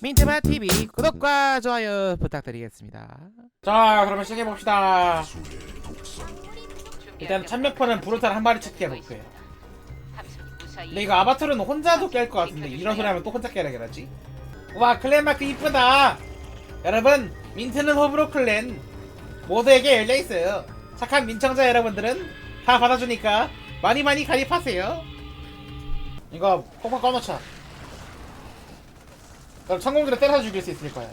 민트마 TV 구독과 좋아요 부탁드리겠습니다. 자 그러면 시작해 봅시다. 일단 천명퍼는 브루탈 한 마리 찾기가 목표예요. 근데 이거 아바트로는 혼자도 깰 것 같은데 이런 소리 하면 또 혼자 깨라 그러지? 와 클랜마크 이쁘다. 여러분 민트는 호불호 클랜. 모두에게 열려있어요. 착한 민청자 여러분들은 다 받아주니까 많이 많이 가입하세요. 이거 폭파 꺼놓자 그럼 천공들을 때려 죽일 수 있을 거야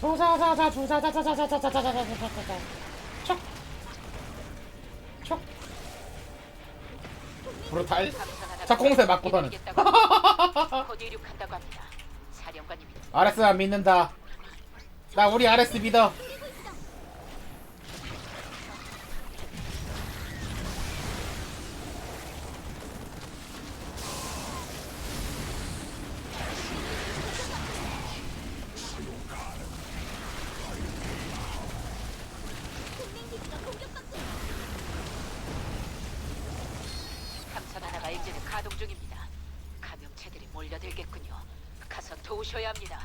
조자자자 조자자자자자자자자자자자자 촉 촉. 브루탈 자, 공세 맞고서는. 곧 이륙한다고 합니다. 사령관님이 아레스 안 믿는다 나 우리 아레스 믿어 이동 중입니다. 감염체들이 몰려들겠군요. 가서 도우셔야 합니다.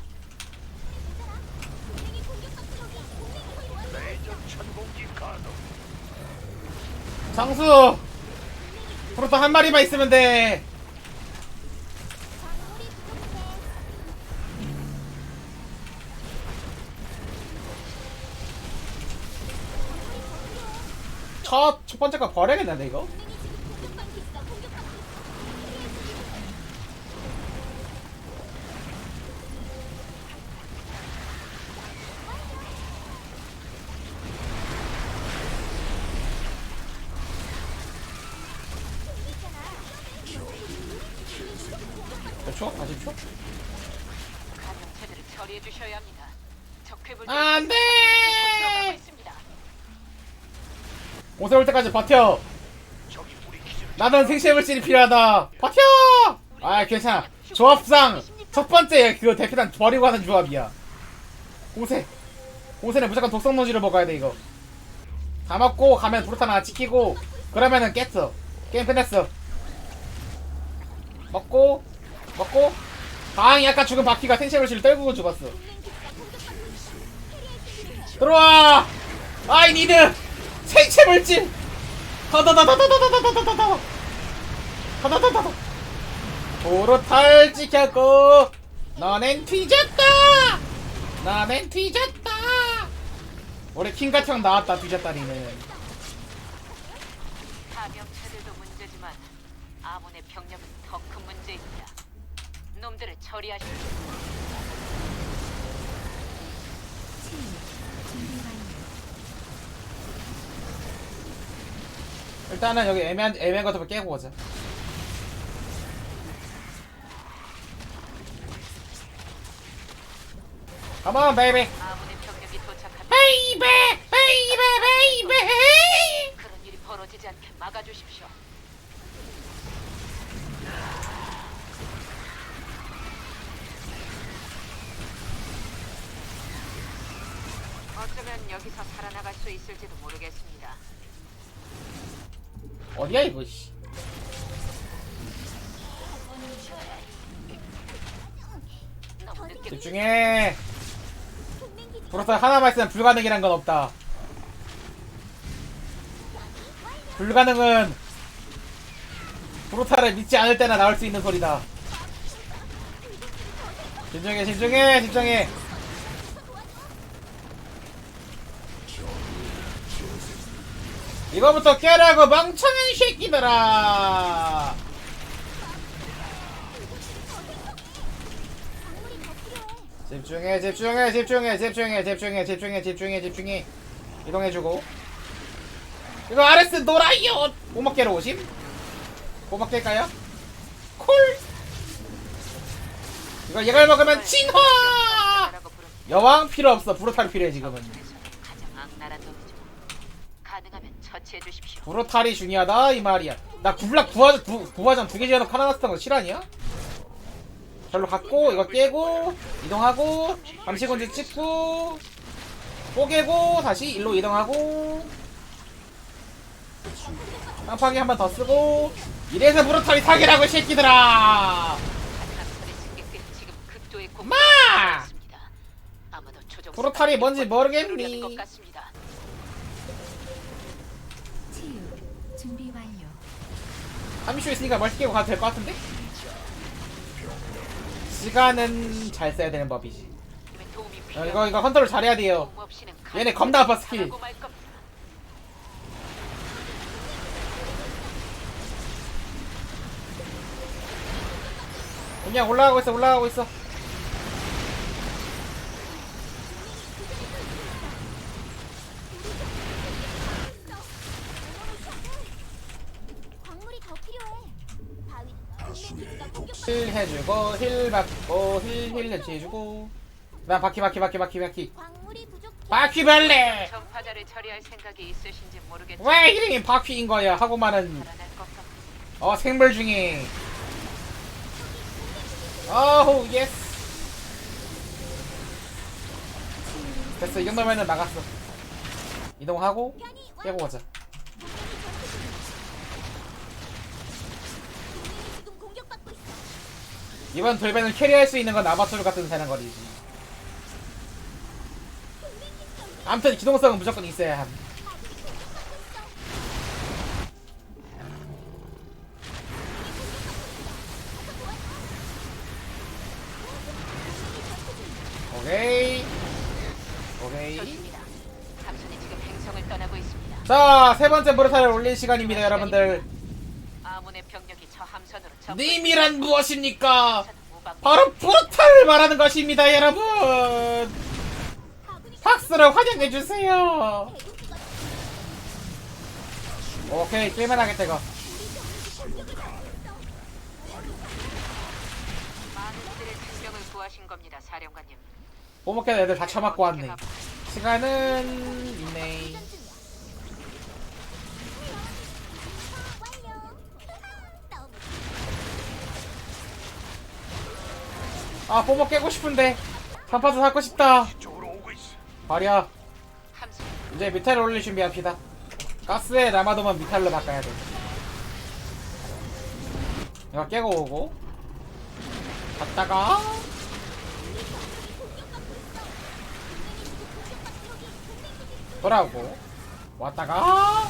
장수! 프로토 한 마리만 있으면 돼! 첫, 첫 번째 거 버려야겠는데, 이거? 몇 초? 40초? 감염체들을 처리해 주셔야 합니다. 적회불 안 돼! 옷에 올 때까지 버텨. 나는 생체물질이 필요하다. 버텨. 아 괜찮아. 조합상 첫 번째 그거 대표단 버리고 하는 조합이야. 옷에 옷에는 무조건 독성 노지를 먹어야 돼 이거. 다 먹고 가면 브루탄 하나 지키고 그러면은 깼어. 게임 끝냈어. 먹고 먹고 다행히 아까 죽은 바퀴가 생체물질을 떨구고 죽었어. 들어와. 아이 니드 생체물질. 다다다다다다다다다다다. 다다다다다. 도로탈 지켰고 너넨 뒤졌다. 너넨 뒤졌다. 올해 킹가형 나왔다 뒤졌다리는. 감염체들도 문제지만 아몬의 병력은 더 큰 문제입니다. 놈들을 처리하십시오. 일단은 여기 애매한 애매한 것부터 깨고 오자. 병력이 도착한 Baby, baby, baby. 그런 일이 벌어지지 않게 막아주십시오. 어쩌면 여기서 살아나갈 수 있을지도 모르겠습니다. 어디야 이거? 씨. 너무 늦게 집중해. 브로타 하나만 있으면 불가능이란 건 없다. 불가능은 브로타를 믿지 않을 때나 나올 수 있는 소리다. 집중해, 집중해, 집중해. 이거부터 깨라고 멍청한 새끼들아. 집중해 집중해 집중해 집중해 집중해 집중해 집중해 집중해 이동해주고 이거 아레스 노라이요 오막개로 오심? 오막개일까요? 콜 이거 이걸 먹으면 진화. 여왕 필요 없어 브로탈 필요해 지금은 가장 악랄한 놈이죠. 가능하면 처치해 주십시오. 브로탈이 중요하다 이 말이야 나 굴락 부화장 부, 부화장 두개 지어놓고 하나 놨었던 거 실화냐? 절로 갔고 이거 깨고 이동하고 감시군지 찍고 뽀개고 다시 일로 이동하고 깜빡이 한번 더 쓰고 이래서 브루탈이 사기라고 이 새끼들아 마! 브루탈이 뭔지 것 모르겠니 같습니다. 치유 준비 완료. 30초 있으니까 멀티 깨고 가도 될 것 같은데? 시간은 잘 써야 되는 법이지 어, 이거 이거 컨트롤 잘해야 돼요 얘네 겁나 아파, 스킬. 그냥 올라가고 있어 올라가고 있어 광물이 더 필요해. 바위 동맹기지가 공격받고 힐 해주고 힐 받고 힐힐 해주고. 나 바퀴 바퀴 바퀴 바퀴 바퀴. 광물이 부족해. 바퀴벌레! 전파자를 처리할 생각이 있으신지 모르겠지만 왜 이름이 바퀴인 거야? 살아날 것 같습니다. 어 생물 중에. 어우 예스 됐어 이 정도면은 막았어. 이동하고. 깨고 가자 동맹이 지금 공격받고 있어. 이번 돌배는 캐리할 수 있는 건 아바투르 같은 사냥거리지. 아무튼 기동성은 무조건 있어야 함. 오케이. 오케이. 좋습니다. 함선이 지금 행성을 떠나고 있습니다. 자 세 번째 브루탈을 올릴 시간입니다 여러분들 님이란 무엇입니까? 바로 브루탈을 말하는 것입니다 여러분. 가군이 박수로 환영해 주세요. 대군주가 오케이 게임만 하겠다 이거. 많은 이들의 생명을 구하신 겁니다, 사령관님. 오목해도 애들 다 쳐맞고 왔네. 시간은 있네 아 뽀목 깨고 싶은데. 단파도 사고 싶다. 함선 이제 미탈을 올릴 준비합시다. 가스에 남아도면 미탈로 바꿔야 돼. 이거 깨고 오고. 갔다가. 돌아오고. 왔다가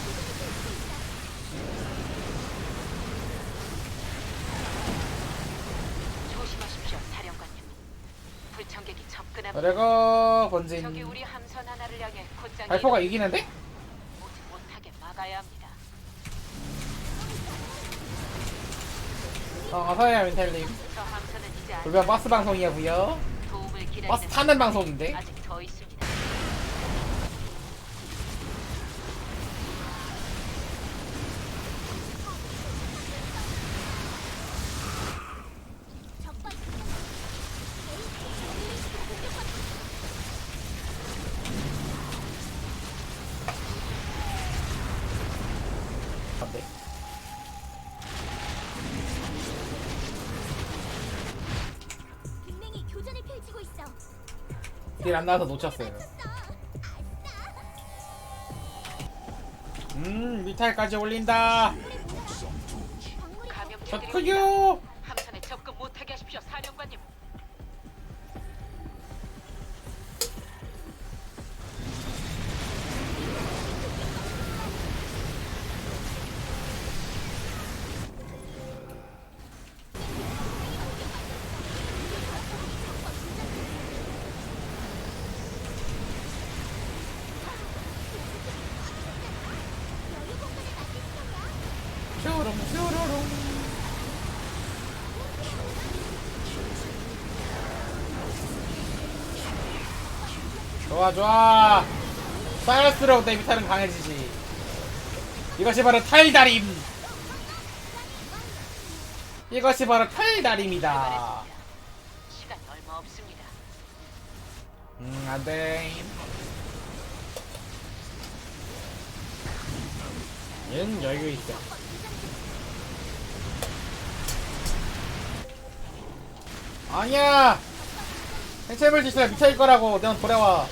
조심하십시오, 사령관님. 불청객이 그리고 저기 본진 우리 함선 하나를 향해 곧장 발포가 이동- 이기는데? 오지 못하게 막아야 합니다. 어 어서야 민텔님 저 함선은 이제 안 불변 버스 방송이야 구요 도움을 기다리는 버스 타는 방송인데 아직 더 있습니다. 딜 안 나와서 놓쳤어요. 쳤어. 음 미탈까지 올린다. 광물이 좋아 좋아. 쌓일수록 내 미탈은 강해지지. 이것이 바로 탈다림. 이것이 바로 탈다림이다. 시간 얼마 없습니다. 음 안돼. 얘는 여유 있어. 아니야 행체불 지수야 미쳐일 거라고 넌 돌아와.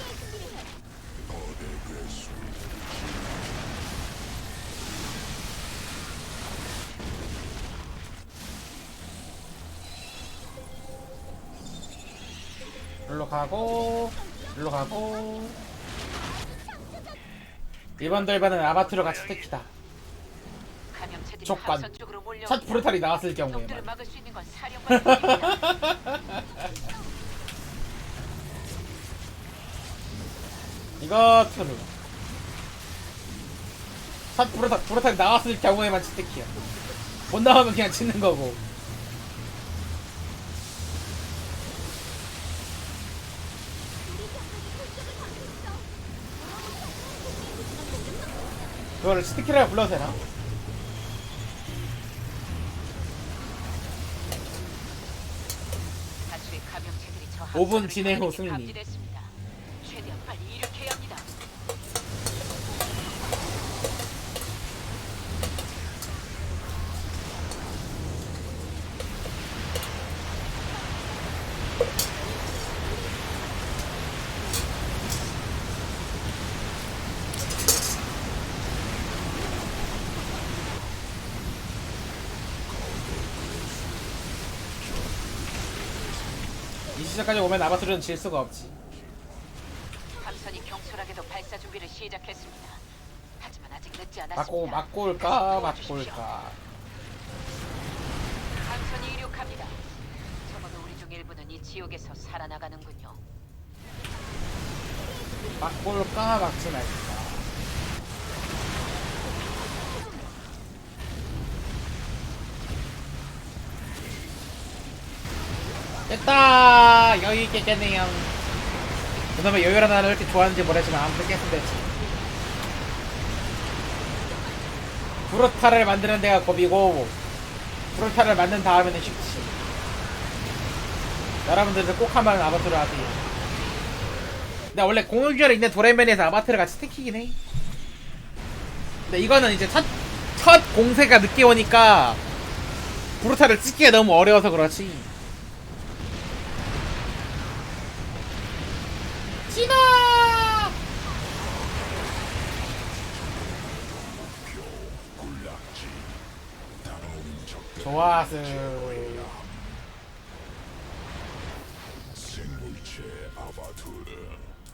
일로 가고 일로 가고. 이번 돌반은 아바트로 같이 뜯기다. 촉관. 첫 브루탈이 나왔을 경우에만. 이거 트루 첫 브루탈, 브루탈이 나왔을 경우에만 채택키야 못 나오면 그냥 치는 거고 그거를 스티키라고 불러도 되나? 다수의 감염체들이 저 5분 함선을 진행 후 승리. 감지됐습니다. 최대한 빨리 일으켜야 합니다. 이 시작까지 오면 아바투르는 질 수가 없지 함선이 경솔하게도 발사 준비를 시작했습니다. 하지만 아직 늦지 않았습니다. 맞고 맞고 올까 맞고. 올까 함선이 이륙합니다. 적어도 우리 중 일부는 이 지옥에서 살아나가는군요. 맞고 올까 막지 말까 됐다 여유 있게 깼네요 그놈의 여유란 단어를 이렇게 좋아하는지 모르지만 아무튼 깼으면 됐지 브루타를 만드는 데가 고비고 브루타를 만든 다음에는 쉽지 여러분들도 꼭 한번 아바투를 하세요 근데 원래 공유결에 있는 도레면에서 아바트를 같이 택키긴 해. 근데 이거는 이제 첫, 첫 공세가 늦게 오니까 브루타를 찍기가 너무 어려워서 그렇지. 좋았어.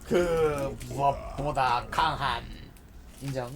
그 무엇보다 강한 인정.